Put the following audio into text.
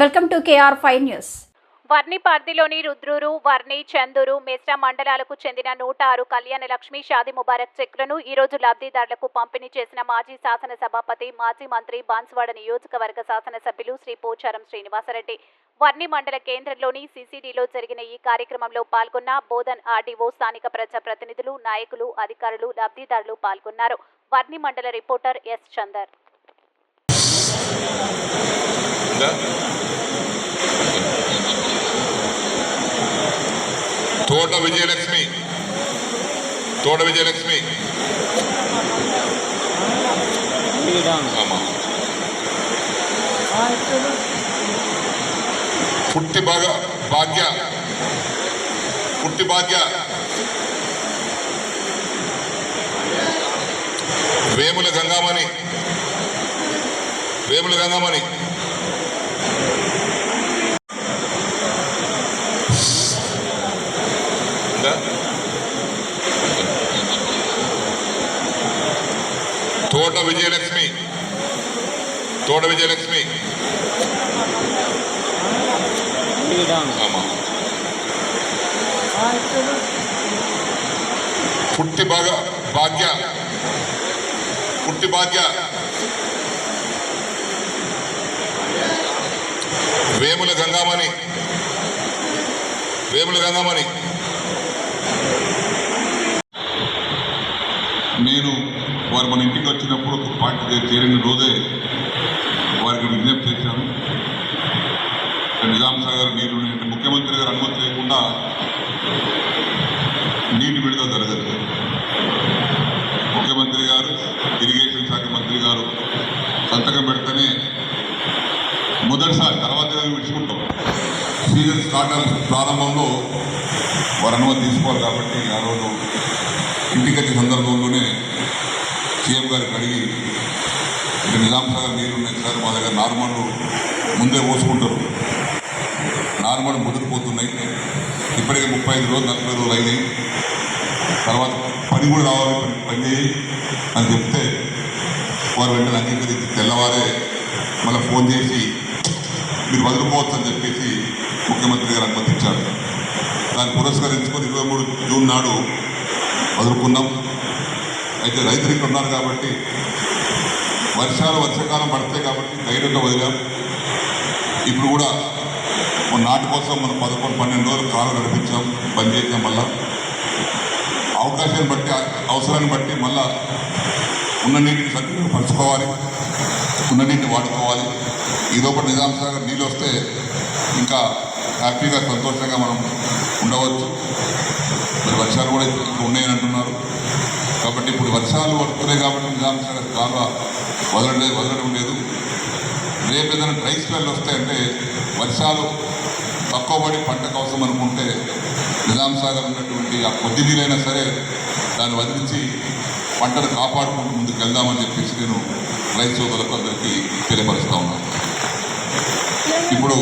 Welcome to KR five news. Varni పరిధిలోని రుద్రూరు వర్ణి చందూరు మెస్రా మండలాలకు చెందిన నూట ఆరు కళ్యాణ లక్ష్మి షాది ముబారక్ చెక్లను ఈ రోజు లబ్ధిదారులకు పంపిణీ చేసిన మాజీ శాసన సభాపతి మాజీ మంత్రి బాన్స్వాడ నియోజకవర్గ శాసనసభ్యులు శ్రీ పోచారం శ్రీనివాసరెడ్డి. వర్ణి మండల కేంద్రంలోని సిసిడిలో జరిగిన ఈ కార్యక్రమంలో పాల్గొన్న బోధన్ ఆర్డీఓ స్థానిక ప్రజా ప్రతినిధులు నాయకులు అధికారులు లబ్ధిదారులు పాల్గొన్నారు. వర్ణి మండల రిపోర్టర్ ఎస్ చందర్. తోట విజయలక్ష్మి. తోట విజయలక్ష్మి. పుట్టి బాగా భాగ్య. పుట్టి భాగ్య. వేముల గంగామణి. వేముల గంగామణి. తోట విజయలక్ష్మి. తోట విజయలక్ష్మి. పుట్టి భాగ భాగ్య. పుట్టి భాగ్య. వేముల గంగామణి. వేముల గంగామణి. నేను వారు మన ఇంటికి వచ్చినప్పుడు ఒక పార్టీ చేరిన రోజే వారికి విజ్ఞప్తి చేశాను. నిజాం సాగర్ నీరు ముఖ్యమంత్రి గారు అనుమతి లేకుండా నీటి విడుదల జరగదు. ముఖ్యమంత్రి గారు ఇరిగేషన్ శాఖ మంత్రి గారు సంతకం పెడితేనే మొదటిసారి తర్వాత విడుచుకుంటాం సీజన్ స్టార్ట్ ప్రారంభంలో వారు అనుమతి తీసుకోవాలి కాబట్టి ఆ రోజు ఇంటికి వచ్చే సందర్భంలో సీఎం గారికి అడిగి ఇక నిజాం సాగర్ నీరు ఉన్నాయి సార్ మా దగ్గర నార్మల్ ముందే పోసుకుంటారు నార్మల్ ముదిరిపోతున్నాయి. ఇప్పటికే ముప్పై ఐదు రోజులు నలభై రోజులు అయినాయి. తర్వాత పని కూడా రావాలి పని పని చేయి అని చెప్తే వారు వెంటనే అంగీకరించి తెల్లవారే మళ్ళీ ఫోన్ చేసి మీరు వదిలిపోవచ్చు అని చెప్పేసి ముఖ్యమంత్రి గారు అనుమతించారు. దాన్ని పురస్కరించుకొని ఇరవై మూడు జూన్ నాడు వదులుకున్నాం. అయితే రైతులు ఇక్కడ ఉన్నారు కాబట్టి వర్షాలు వర్షాకాలం పడతాయి కాబట్టి ధైర్యంగా వదిలాం. ఇప్పుడు కూడా మన నాటి కోసం మనం పదకొండు పన్నెండు రోజులు కాలు నడిపించాం బంద్ చేసాం మళ్ళా. అవకాశాన్ని బట్టి అవసరాన్ని బట్టి మళ్ళా ఉన్న నీటిని సద్వినియోగపరచుకోవాలి ఉన్న నీటిని వాడుకోవాలి. ఈలోపల నిజాం సాగర్ నీళ్ళు వస్తే ఇంకా హ్యాపీగా సంతోషంగా మనం ఉండవచ్చు. మరి వర్షాలు కూడా ఇప్పుడు ఉన్నాయని అంటున్నారు. కాబట్టి ఇప్పుడు వర్షాలు పడుతున్నాయి కాబట్టి నిజాం సాగర్ కాలువ వదలలేదు వదలడం లేదు. రేపు ఏదైనా డ్రై స్పెల్ వస్తాయంటే వర్షాలు తక్కువ పడి పంటకు అవసరం అనుకుంటే నిజాం సాగర్ ఉన్నటువంటి ఆ కొద్ది నీరైనా సరే దాన్ని వదిలించి పంటను కాపాడుకుంటూ ముందుకు వెళ్దామని చెప్పేసి నేను రైతు సోదరులకు అందరికీ తెలియపరుస్తా ఉన్నాను. ఇప్పుడు